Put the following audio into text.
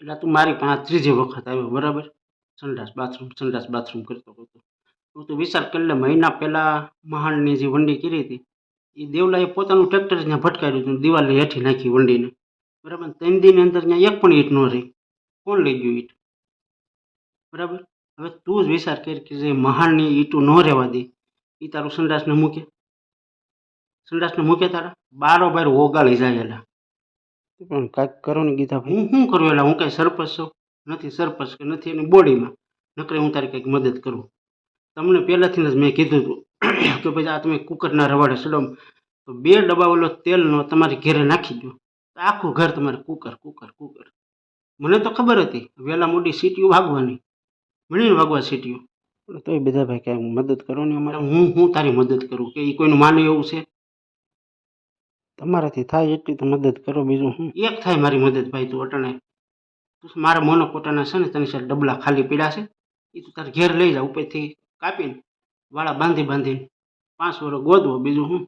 એટલે તું મારી આ ત્રીજી વખત આવ્યો, બરાબર? સંડાસ બાથરૂમ સંડાસ બાથરૂમ કરતો કરતો. હું તો વિચાર કરી લે, મહિના પહેલાં મહાણની જે વંડી કરી હતી એ દેવલાએ પોતાનું ટ્રેક્ટર ત્યાં ભટકાર્યું હતું, દિવાલની હેઠી નાખી વંડીને. બરાબર? ત્રણ દિનની અંદર ત્યાં એક પણ ઈટ ન રહી. કોણ લઈ ગયું ઈટ? બરાબર? હવે તું જ વિચાર કર કે જે મહાણની ઈંટું ન રહેવા દે એ તારું સંડાસને મૂકે. સંડાસને મૂકે તારા? બારોબાર ઓગાળી જાય એલા. પણ કાંઈક કરો ને ગીતા હું શું કરું? એટલે હું કાંઈ સરપંચ છું? નથી સરપંચ કે નથી, એની બોડીમાં. નકરે હું તારી કંઈક મદદ કરું. તમને પહેલાંથી જ મેં કીધું હતું કે ભાઈ આ તમે કુકરના રવાડે સડમ તો બે ડબ્બા ઓલો તેલનો તમારે ઘેરે નાખી દો આખું ઘર તમારે કુકર કુકર કુકર. મને તો ખબર હતી વહેલા મોટી સીટીઓ ભાગવાની મળીને ભાગવા સીટીઓ. તોય બધા ભાઈ કાંઈ મદદ કરો ને અમારે. હું હું તારી મદદ કરું? કે એ કોઈનું માને એવું છે? તમારાથી થાય એટલી તો મદદ કરો બીજું હું. એક થાય મારી મદદ ભાઈ તું અટાણે. તું મારા મોનો કોટાના છે ને તને સાહેબ ડબલા ખાલી પીડા છે. એ તું તારે ઘેર લઈ જા ઉપરથી કાપીને વાળા બાંધી બાંધીને. પાંચ વર્ષ ગોદવો બીજું હું.